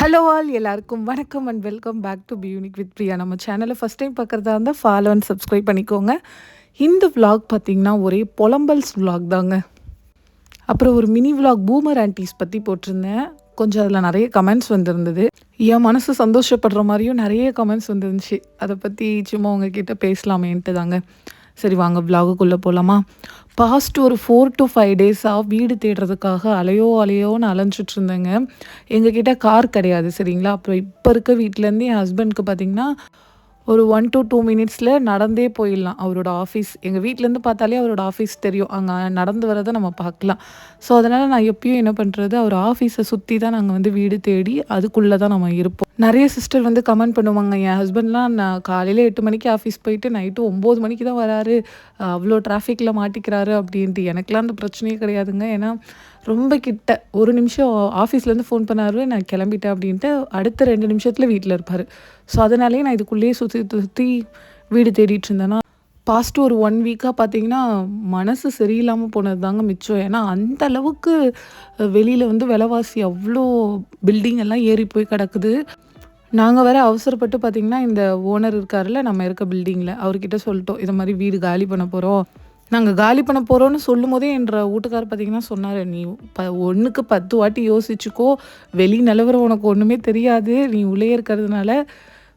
Hello all எல்லாருக்கும் வணக்கம் and welcome back to Beunique with Priya நம்ம சேனலை ஃபஸ்ட் டைம் பார்க்குறதா இருந்தால் ஃபாலோ அண்ட் சப்ஸ்கிரைப் பண்ணிக்கோங்க. இந்த விலாக் பார்த்தீங்கன்னா ஒரே பொலம்பல்ஸ் விலாக் தாங்க. அப்புறம் ஒரு மினி விலாக் பூமர் ஆன்டிஸ் பற்றி போட்டிருந்தேன். கொஞ்சம் அதில் நிறைய கமெண்ட்ஸ் வந்திருந்தது. என் மனசு சந்தோஷப்படுற மாதிரியும் நிறைய கமெண்ட்ஸ் வந்துருந்துச்சு. அதை பற்றி சும்மா உங்ககிட்ட பேசலாமேன்ட்டு தாங்க. சரி வாங்க விலாகுக்குள்ளே போகலாமா பாஸ்ட் ஒரு ஃபோர் டு ஃபைவ் டேஸாக வீடு தேடுறதுக்காக அலையோ அலையோன்னு அலைஞ்சிட்டு இருந்தேங்க எங்ககிட்ட கார் கிடையாது சரிங்களா? அப்புறம் இப்போ இருக்க வீட்டிலேருந்து என் ஹஸ்பண்ட்க்கு பார்த்தீங்கன்னா ஒரு ஒன் டு டூ மினிட்ஸில் நடந்தே போயிடலாம் அவரோட ஆஃபீஸ் எங்கள் வீட்டிலேருந்து பார்த்தாலே அவரோட ஆஃபீஸ் தெரியும். அங்கே நடந்து வரதை நம்ம பார்க்கலாம். ஸோ அதனால் நான் எப்பயும் என்ன பண்ணுறது அவர் ஆஃபீஸை சுற்றி தான் நாங்கள் வந்து வீடு தேடி அதுக்குள்ளே தான் நம்ம இருப்போம். நிறைய சிஸ்டர் வந்து கமெண்ட் பண்ணுவாங்க என் ஹஸ்பண்ட்லாம் நான் காலையில் எட்டு மணிக்கு ஆஃபீஸ் போயிட்டு நைட்டு ஒம்பது மணிக்கு தான் வராரு. அவ்வளோ டிராஃபிக்கில் மாட்டிக்கிறாரு அப்படின்ட்டு. எனக்குலாம் அந்த பிரச்சனையே கிடையாதுங்க. ஏன்னா ரொம்ப கிட்ட. ஒரு நிமிஷம் ஆஃபீஸ்லேருந்து ஃபோன் பண்ணார் நான் கிளம்பிட்டேன் அப்படின்ட்டு அடுத்த ரெண்டு நிமிஷத்தில் வீட்டில் இருப்பார். ஸோ அதனாலேயே நான் இதுக்குள்ளேயே சுற்றி சுற்றி வீடு தேடிட்டு இருந்தேன்னா பாஸ்ட் ஒரு ஒன் வீக்காக பார்த்தீங்கன்னா மனசு சரியில்லாமல் போனது தாங்க மிச்சம். ஏன்னா அந்த அளவுக்கு வெளியில் வந்து விலைவாசி அவ்வளோ பில்டிங் எல்லாம் ஏறி போய் கிடக்குது. நாங்கள் வேற அவசரப்பட்டு பார்த்தீங்கன்னா இந்த ஓனர் இருக்காருல்ல நம்ம இருக்க பில்டிங்கில் அவர்கிட்ட சொல்லிட்டோம் இதை மாதிரி வீடு காலி பண்ண போகிறோம் நாங்கள் காலி பண்ண போகிறோன்னு சொல்லும் போதே என்ற வீட்டுக்கார் பார்த்தீங்கன்னா சொன்னார் நீ ப ஒன்றுக்கு பத்து வாட்டி யோசிச்சுக்கோ. வெளி நிலவரம் உனக்கு ஒன்றுமே தெரியாது. நீ உள்ளே இருக்கிறதுனால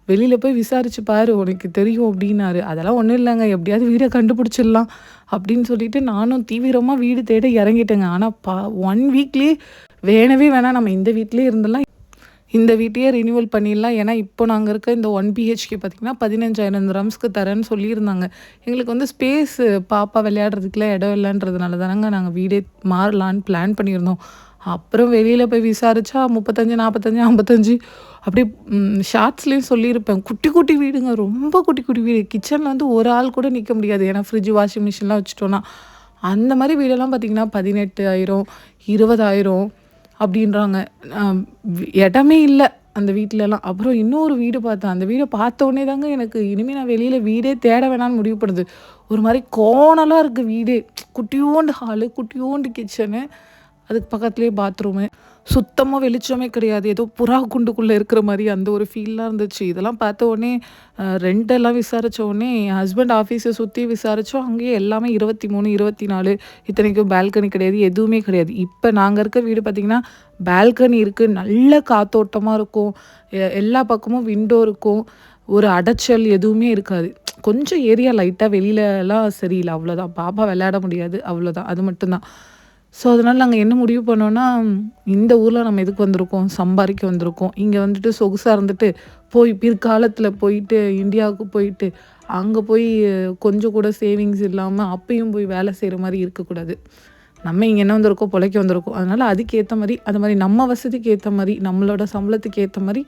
வெளியில் போய் விசாரிச்சு பாரு. உனக்கு தெரியும் அப்படின்னாரு. அதெல்லாம் ஒன்றும் இல்லைங்க. எப்படியாவது வீடை கண்டுபிடிச்சிடலாம் அப்படின்னு சொல்லிட்டு நானும் தீவிரமாக வீடு தேட இறங்கிட்டேங்க. ஆனால் பா ஒன் வீக்லேயே வேணவே வேணாம். நம்ம இந்த வீட்லேயே இருந்தெல்லாம் இந்த வீட்டையே ரினியூவல் பண்ணிடலாம். ஏன்னா இப்போ நாங்கள் இருக்க இந்த ஒன் பிஹெச்கே பார்த்திங்கன்னா பதினஞ்சாயிரம் ரம்ஸ்க்கு தரேன்னு சொல்லியிருந்தாங்க. எங்களுக்கு வந்து ஸ்பேஸ் பாப்பா விளையாடுறதுக்குலாம் இடம் இல்லைன்றதுனால தானங்க நாங்கள் வீடே மாறலான்னு பிளான் பண்ணியிருந்தோம். அப்புறம் வெளியில் போய் விசாரிச்சா முப்பத்தஞ்சு நாற்பத்தஞ்சு ஐம்பத்தஞ்சு அப்படியே ஷார்ட்ஸ்லேயும் சொல்லியிருப்பேன். குட்டி குட்டி வீடுங்க. ரொம்ப குட்டி குட்டி வீடு. கிச்சனில் வந்து ஒரு ஆள் கூட நிற்க முடியாது. ஏன்னா ஃப்ரிட்ஜ் வாஷிங் மிஷின்லாம் வச்சுட்டோன்னா அந்த மாதிரி வீடெல்லாம் பார்த்திங்கன்னா பதினெட்டு ஆயிரம் இருபதாயிரம் அப்படின்றாங்க. இடமே இல்லை அந்த வீட்டிலலாம் அப்புறம் இன்னொரு வீடு பார்த்தேன். அந்த வீடை பார்த்த உடனே தாங்க எனக்கு இனிமேல் நான் வெளியில் வீடே தேட வேணாம்னு முடிவு பண்ணுது ஒரு மாதிரி கோணலாக இருக்குது வீடே. குட்டியோண்டு ஹாலு குட்டியோண்டு கிச்சனு அதுக்கு பக்கத்துலேயே பாத்ரூமு சுத்தமாக வெளிச்சமே கிடையாது. ஏதோ புறா குண்டுக்குள்ளே இருக்கிற மாதிரி அந்த ஒரு ஃபீல்லாம் இருந்துச்சு. இதெல்லாம் பார்த்த உடனே ரெண்டெல்லாம் விசாரித்த உடனே என் ஹஸ்பண்ட் ஆஃபீஸை சுற்றி விசாரித்தோம் அங்கேயே எல்லாமே இருபத்தி மூணு இருபத்தி நாலு. இத்தனைக்கும் பால்கனி கிடையாது. எதுவுமே கிடையாது. இப்போ நாங்கள் இருக்க வீடு பார்த்திங்கன்னா பால்கனி இருக்குது நல்ல காத்தோட்டமாக இருக்கும். எ- எல்லா பக்கமும் விண்டோ இருக்கும். ஒரு அடைச்சல் எதுவுமே இருக்காது. கொஞ்சம் ஏரியா லைட்டாக வெளியிலலாம் சரியில்லை. அவ்வளோதான் பாப்பா விளையாட முடியாது. அவ்வளோதான் அது மட்டும்தான். ஸோ அதனால் நாங்கள் என்ன முடிவு பண்ணோன்னா இந்த ஊரில் நம்ம எதுக்கு வந்திருக்கோம்? சம்பாதிக்க வந்திருக்கோம். இங்கே வந்துட்டு சொகுசாக இருந்துட்டு போய் பிற்காலத்தில் போயிட்டு இந்தியாவுக்கு போயிட்டு அங்கே போய் கொஞ்சம் கூட சேவிங்ஸ் இல்லாமல் அப்பயும் போய் வேலை செய்கிற மாதிரி இருக்கக்கூடாது. நம்ம இங்கே என்ன வந்திருக்கோம்? பொழைக்க வந்திருக்கோம். அதனால் அதுக்கேற்ற மாதிரி அது மாதிரி நம்ம வசதிக்கு ஏற்ற மாதிரி நம்மளோட சம்பளத்துக்கு ஏற்ற மாதிரி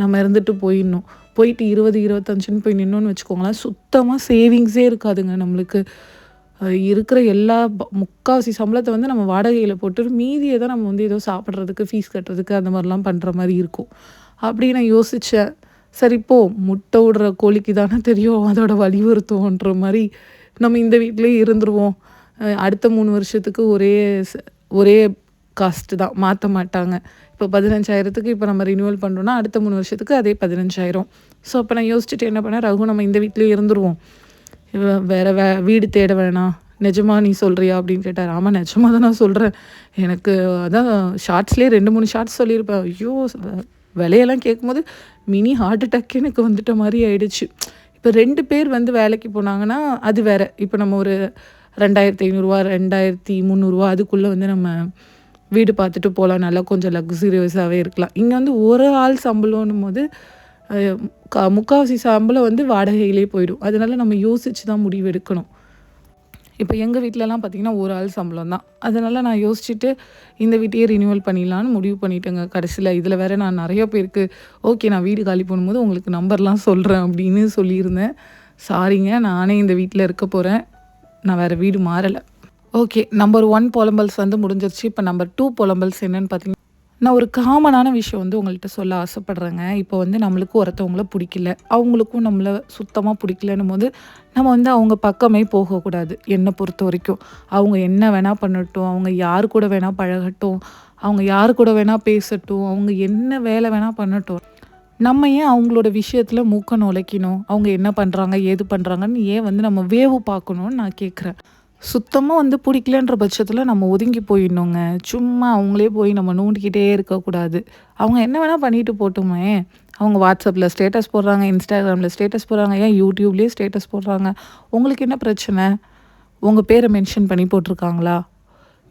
நம்ம இருந்துட்டு போயிடணும். போயிட்டு இருபது இருபத்தஞ்சுன்னு போய் நின்னோன்னு வச்சுக்கோங்களேன் சுத்தமாக சேவிங்ஸே இருக்காதுங்க நம்மளுக்கு. இருக்கிற எல்லா ப- முக்காவாசி சம்பளத்தை வந்து நம்ம வாடகையில் போட்டு மீதியை தான் நம்ம வந்து ஏதோ சாப்பிட்றதுக்கு ஃபீஸ் கட்டுறதுக்கு அந்த மாதிரிலாம் பண்ணுற மாதிரி இருக்கும். அப்படி நான் யோசித்தேன் சரி போ முட்டை விடுற கோழிக்கு தானே தெரியும் அதோட வலியுறுத்துவோன்ற மாதிரி நம்ம இந்த வீட்டிலே இருந்துருவோம். அடுத்த மூணு வருஷத்துக்கு ஒரே ஒரே காஸ்ட்டு தான். மாற்ற மாட்டாங்க. இப்போ பதினஞ்சாயிரத்துக்கு இப்போ நம்ம ரினியூவல் பண்ணுறோன்னா அடுத்த மூணு வருஷத்துக்கு அதே பதினஞ்சாயிரம். ஸோ அப்போ நான் யோசிச்சுட்டு என்ன பண்ணேன்? ரகு நம்ம இந்த வீட்லேயே இருந்துருவோம். வேறு வே வீடு தேட வேணாம். நிஜமா நீ சொல்கிறியா அப்படின்னு கேட்டார் ஆமாம் நிஜமாக தான் நான் சொல்கிறேன் எனக்கு அதான் ஷார்ட்ஸ்லேயே ரெண்டு மூணு ஷார்ட்ஸ் சொல்லியிருப்பேன். ஐயோ விலையெல்லாம் கேட்கும்போது மினி ஹார்ட் அட்டாக் எனக்கு வந்துட்ட மாதிரி ஆயிடுச்சு. இப்போ ரெண்டு பேர் வந்து வேலைக்கு போனாங்கன்னா அது வேற. இப்போ நம்ம ஒரு ரெண்டாயிரத்தி ஐநூறுரூவா ரெண்டாயிரத்தி முந்நூறுரூவா அதுக்குள்ளே வந்து நம்ம வீடு பார்த்துட்டு போகலாம் நல்லா கொஞ்சம் லக்ஸுரியஸாகவே இருக்கலாம். இங்கே வந்து ஒரு ஆள் சம்பளம்னும் போது கா- முக்காவாசி சம்பளம் வந்து வாடகையிலே போயிடும். அதனால நம்ம யோசித்து தான் முடிவு எடுக்கணும் இப்போ எங்கள் வீட்டிலலாம் பார்த்தீங்கன்னா ஒரு ஆள் சம்பளம் தான். அதனால் நான் யோசிச்சுட்டு இந்த வீட்டையே ரினியூவல் பண்ணிடலான்னு முடிவு பண்ணிட்டேங்க. கடைசியில் இதில் வேற நான் நிறைய பேருக்கு ஓகே நான் வீடு காலி பண்ணும்போது உங்களுக்கு நம்பர்லாம் சொல்கிறேன் அப்படின்னு சொல்லியிருந்தேன். சாரிங்க நானே இந்த வீட்டில் இருக்க போகிறேன் நான் வேறு வீடு மாறலை. ஓகே நம்பர் ஒன் புலம்பல்ஸ் வந்து முடிஞ்சிருச்சு. இப்போ நம்பர் டூ புலம்பல்ஸ் என்னென்னு பார்த்தீங்கன்னா நான் ஒரு காமனான விஷயம் வந்து உங்கள்கிட்ட சொல்ல ஆசைப்பட்றேங்க. இப்போ வந்து நம்மளுக்கு ஒருத்தவங்கள பிடிக்கல. அவங்களுக்கும் நம்மளை சுத்தமாக பிடிக்கலன்னும் போது நம்ம வந்து அவங்க பக்கமே போகக்கூடாது என்னை பொறுத்த வரைக்கும். அவங்க என்ன வேணால் பண்ணட்டும் அவங்க யார் கூட வேணால் பழகட்டும் அவங்க யார் கூட வேணால் பேசட்டும் அவங்க என்ன வேலை வேணால் பண்ணட்டும். நம்ம ஏன் அவங்களோட விஷயத்தில் மூக்க நுழைக்கணும்? அவங்க என்ன பண்ணுறாங்க ஏது பண்ணுறாங்கன்னு ஏன் வந்து நம்ம வேவு பார்க்கணுன்னு நான் கேட்குறேன் சுத்தமாக வந்து பிடிக்கலன்ற பட்சத்தில் நம்ம ஒதுங்கி போயிடணுங்க. சும்மா அவங்களே போய் நம்ம நோண்டிக்கிட்டே இருக்கக்கூடாது. அவங்க என்ன வேணால் பண்ணிட்டு போட்டுமே. அவங்க வாட்ஸ்அப்பில் ஸ்டேட்டஸ் போடுறாங்க இன்ஸ்டாகிராமில் ஸ்டேட்டஸ் போடுறாங்க ஏன் யூடியூப்லேயே ஸ்டேட்டஸ் போடுறாங்க. உங்களுக்கு என்ன பிரச்சனை? உங்கள் பேரை மென்ஷன் பண்ணி போட்டிருக்காங்களா?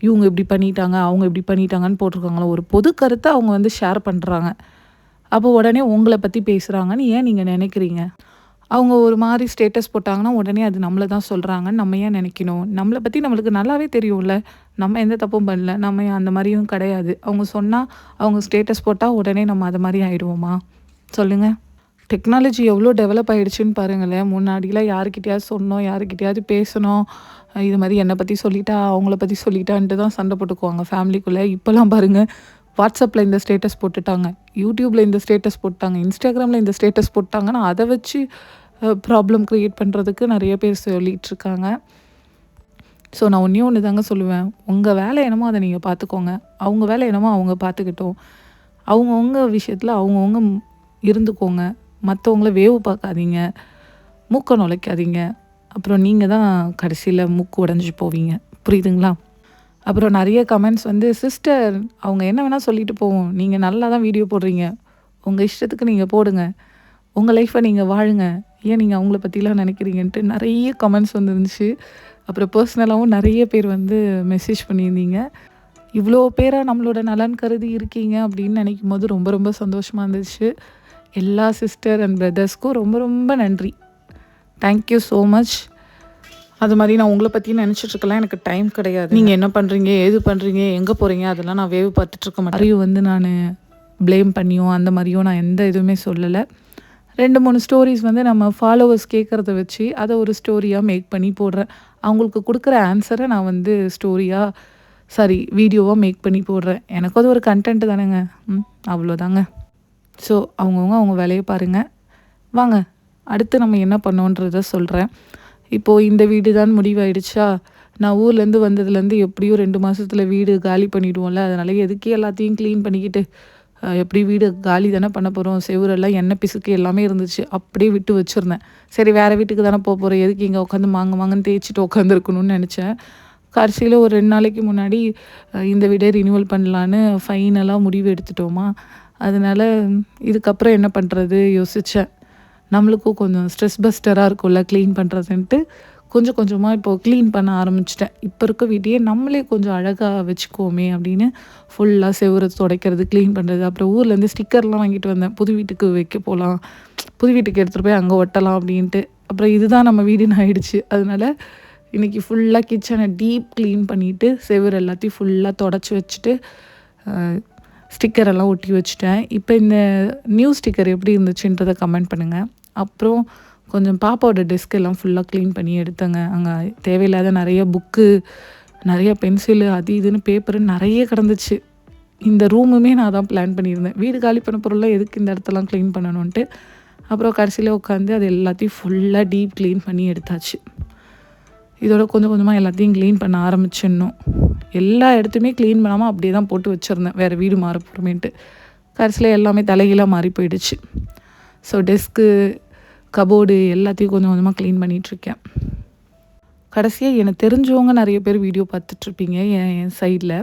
இவங்க இப்படி பண்ணிட்டாங்க அவங்க இப்படி பண்ணிட்டாங்கன்னு போட்டிருக்காங்களா? ஒரு பொது கருத்தை அவங்க வந்து ஷேர் பண்ணுறாங்க அப்போ உடனே உங்களை பற்றி பேசுகிறாங்கன்னு ஏன் நீங்கள் நினைக்கிறீங்க? அவங்க ஒரு மாதிரி ஸ்டேட்டஸ் போட்டாங்கன்னா உடனே அது நம்மளை தான் சொல்கிறாங்கன்னு நம்ம ஏன் நினைக்கணும்? நம்மளை பற்றி நம்மளுக்கு நல்லாவே தெரியும்ல. நம்ம எந்த தப்பும் பண்ணல. நம்ம அந்த மாதிரியும் கிடையாது. அவங்க சொன்னால் அவங்க ஸ்டேட்டஸ் போட்டால் உடனே நம்ம அது மாதிரி ஆயிடுவோமா? சொல்லுங்கள் டெக்னாலஜி எவ்வளோ டெவலப் ஆகிடுச்சின்னு பாருங்களேன். முன்னாடிலாம் யாருக்கிட்டையாவது சொன்னோம் யாருக்கிட்டையாவது பேசணும் இது மாதிரி என்னை பற்றி சொல்லிட்டா அவங்கள பற்றி சொல்லிட்டான்ட்டு தான் சண்டை போட்டுக்குவாங்க ஃபேமிலிக்குள்ளே இப்போல்லாம் பாருங்கள் வாட்ஸ்அப்பில் இந்த ஸ்டேட்டஸ் போட்டுட்டாங்க யூடியூப்பில் இந்த ஸ்டேட்டஸ் போட்டாங்க இன்ஸ்டாகிராமில் இந்த ஸ்டேட்டஸ் போட்டாங்கன்னா அதை வச்சு ப்ராப்ளம் க்ரியேட் பண்ணுறதுக்கு நிறைய பேர் சொல்லிகிட்டு இருக்காங்க. ஸோ நான் ஒன்றே ஒன்று தாங்க சொல்லுவேன். உங்கள் வேலை என்னமோ அதை நீங்கள் பார்த்துக்கோங்க. அவங்க வேலை என்னமோ அவங்க பார்த்துக்கிட்டோம். அவங்கவுங்க விஷயத்தில் அவங்கவுங்க இருந்துக்கோங்க. மற்றவங்கள வேவு பார்க்காதீங்க. மூக்க நுழைக்காதீங்க. அப்புறம் நீங்கள் தான் கடைசியில் மூக்கு உடஞ்சி போவீங்க. புரியுதுங்களா? அப்புறம் நிறைய கமெண்ட்ஸ் வந்து சிஸ்டர் அவங்க என்ன வேணால் சொல்லிட்டு போவோம். நீங்கள் நல்லா தான் வீடியோ போடுறீங்க. உங்கள் இஷ்டத்துக்கு நீங்கள் போடுங்க. உங்கள் லைஃப்பை நீங்கள் வாழுங்க. ஏன் நீங்கள் அவங்கள பற்றிலாம் நினைக்கிறீங்கன்ட்டு நிறைய கமெண்ட்ஸ் வந்துருந்துச்சு. அப்புறம் பர்சனலாகவும் நிறைய பேர் வந்து மெசேஜ் பண்ணியிருந்தீங்க. இவ்வளோ பேராக நம்மளோட நலன் கருதி இருக்கீங்க அப்படின்னு நினைக்கும் போது ரொம்ப ரொம்ப சந்தோஷமாக இருந்துச்சு. எல்லா சிஸ்டர் அண்ட் பிரதர்ஸ்க்கும் ரொம்ப ரொம்ப நன்றி. தேங்க்யூ ஸோ மச் அது மாதிரி நான் உங்களை பற்றி நினச்சிட்ருக்கலாம். எனக்கு டைம் கிடையாது. நீங்கள் என்ன பண்ணுறீங்க ஏது பண்ணுறீங்க எங்கே போகிறீங்க அதெல்லாம் நான் வேவு பார்த்துட்ருக்க மாட்டேன். அறிவு வந்து நான் ப்ளேம் பண்ணியோ அந்த மாதிரியோ நான் எந்த இதுவுமே சொல்லலை. ரெண்டு மூணு ஸ்டோரிஸ் வந்து நம்ம ஃபாலோவர்ஸ் கேட்குறத வச்சு அதை ஒரு ஸ்டோரியாக மேக் பண்ணி போடுறேன். அவங்களுக்கு கொடுக்குற ஆன்சரை நான் வந்து ஸ்டோரியாக சாரி வீடியோவாக மேக் பண்ணி போடுறேன். எனக்கு அது ஒரு கண்டென்ட் தானேங்க. ம் அவ்வளோதாங்க. ஸோ அவங்கவுங்க அவங்க வேலையை பாருங்கள் வாங்க அடுத்து நம்ம என்ன பண்ணோன்றத சொல்கிறேன் இப்போது இந்த வீடு தான் முடிவாயிடுச்சா? நான் ஊர்லேருந்து வந்ததுலேருந்து எப்படியும் ரெண்டு மாதத்தில் வீடு காலி பண்ணிவிடுவோம்ல அதனால எதுக்கே எல்லாத்தையும் க்ளீன் பண்ணிக்கிட்டு எப்படி வீடு காலி தானே பண்ண போகிறோம் செவரெல்லாம் எண்ணெய் பிசுக்கு எல்லாமே இருந்துச்சு. அப்படியே விட்டு வச்சுருந்தேன். சரி வேறு வீட்டுக்கு தானே போக போகிறோம் எதுக்கு இங்கே உட்காந்து மாங்க மாங்கன்னு தேய்ச்சிட்டு உட்காந்துருக்கணும்னு நினச்சேன். கடைசியில் ஒரு ரெண்டு நாளைக்கு முன்னாடி இந்த வீடை ரினியூவல் பண்ணலான்னு ஃபைனலாக முடிவு எடுத்துட்டோமா. அதனால் இதுக்கப்புறம் என்ன பண்ணுறது யோசித்தேன் நம்மளுக்கும் கொஞ்சம் ஸ்ட்ரெஸ் பஸ்டராக இருக்கும்ல க்ளீன் பண்ணுறதுன்ட்டு கொஞ்சம் கொஞ்சமாக இப்போது க்ளீன் பண்ண ஆரம்பிச்சிட்டேன். இப்போ இருக்க வீட்டையே நம்மளே கொஞ்சம் அழகாக வச்சுக்கோமே அப்படின்னு ஃபுல்லாக செவரை துடைக்கிறது க்ளீன் பண்ணுறது அப்புறம் ஊர்லேருந்து ஸ்டிக்கர்லாம் வாங்கிட்டு வந்தேன். புது வீட்டுக்கு வைக்க போகலாம் புது வீட்டுக்கு எடுத்துகிட்டு போய் அங்கே ஒட்டலாம் அப்படின்ட்டு. அப்புறம் இதுதான் நம்ம வீடுன்னு ஆயிடுச்சு. அதனால இன்றைக்கி ஃபுல்லாக கிச்சனை டீப் க்ளீன் பண்ணிவிட்டு செவ்வறு எல்லாத்தையும் ஃபுல்லாக தொடச்சி வச்சுட்டு ஸ்டிக்கர் எல்லாம் ஒட்டி வச்சுட்டேன். இப்போ இந்த நியூ ஸ்டிக்கர் எப்படி இருந்துச்சுன்றதை கமெண்ட் பண்ணுங்கள் அப்புறம் கொஞ்சம் பாப்பாவோட டெஸ்க் எல்லாம் ஃபுல்லாக க்ளீன் பண்ணி எடுத்தேங்க. அங்கே தேவையில்லாத நிறைய புக்கு நிறைய பென்சிலு அது இதுன்னு பேப்பரு நிறைய கிடந்துச்சு. இந்த ரூமுமே நான் தான் பிளான் பண்ணியிருந்தேன். வீடு காலி பண்ண பொருளாக எதுக்கு இந்த இடத்தெல்லாம் க்ளீன் பண்ணணுன்ட்டு அப்புறம் கடைசியில் உட்காந்து அது எல்லாத்தையும் ஃபுல்லாக டீப் க்ளீன் பண்ணி எடுத்தாச்சு. இதோட கொஞ்சம் கொஞ்சமாக எல்லாத்தையும் க்ளீன் பண்ண ஆரம்பிச்சிடணும். எல்லா இடத்துலையுமே க்ளீன் பண்ணாமல் அப்படியே தான் போட்டு வச்சுருந்தேன். வேறு வீடு மாற போகிறமேட்டு கடைசியில் எல்லாமே தலைகீழாக மாறி போயிடுச்சு. ஸோ டெஸ்க்கு கபோர்டு எல்லாத்தையும் கொஞ்சம் கொஞ்சமாக க்ளீன் பண்ணிகிட்ருக்கேன் கடைசியாக எனக்கு தெரிஞ்சவங்க நிறைய பேர் வீடியோ பார்த்துட்ருப்பீங்க என் என் சைடில்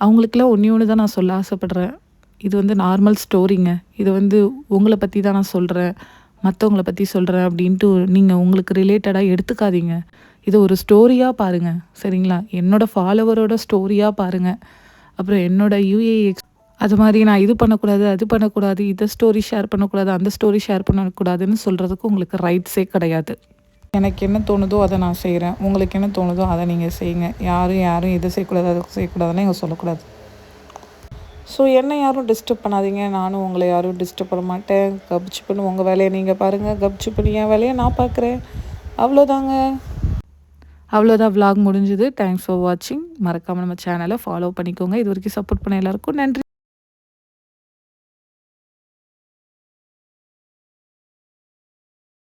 அவங்களுக்கெல்லாம் ஒன்றே ஒன்று தான் நான் சொல்ல ஆசைப்பட்றேன். இது வந்து நார்மல் ஸ்டோரிங்க இது வந்து உங்களை பற்றி தான் நான் சொல்கிறேன் மற்றவங்கள பற்றி சொல்கிறேன் அப்படின்ட்டு நீங்கள் உங்களுக்கு ரிலேட்டடாக எடுத்துக்காதீங்க. இதை ஒரு ஸ்டோரியாக பாருங்கள் சரிங்களா? என்னோடய ஃபாலோவரோட ஸ்டோரியாக பாருங்கள் அப்புறம் என்னோடய யூஏஎக்ஸ் அது மாதிரி நான் இது பண்ணக்கூடாது அது பண்ணக்கூடாது இதை ஸ்டோரி ஷேர் பண்ணக்கூடாது அந்த ஸ்டோரி ஷேர் பண்ணக்கூடாதுன்னு சொல்கிறதுக்கு உங்களுக்கு ரைட்ஸே கிடையாது. எனக்கு என்ன தோணுதோ அதை நான் செய்கிறேன் உங்களுக்கு என்ன தோணுதோ அதை நீங்கள் செய்யுங்க. யாரும் யாரும் இதை செய்யக்கூடாது அதை செய்யக்கூடாதுன்னு எங்கள் சொல்லக்கூடாது. ஸோ என்ன யாரும் டிஸ்டர்ப் பண்ணாதீங்க. நானும் உங்களை யாரும் டிஸ்டர்ப் பண்ண மாட்டேன். கப்ச்சு பண்ணி உங்கள் வேலையை நீங்கள் பாருங்கள் கப்ச்சு பண்ணி என் வேலையை நான் பார்க்குறேன். அவ்வளோதாங்க. அவ்வளோதான் விலாக் முடிஞ்சுது. தேங்க்ஸ் ஃபார் வாட்சிங் மறக்காமல் நம்ம சேனலை ஃபாலோ பண்ணிக்கோங்க. இது வரைக்கும் சப்போர்ட் பண்ண எல்லாருக்கும் நன்றி.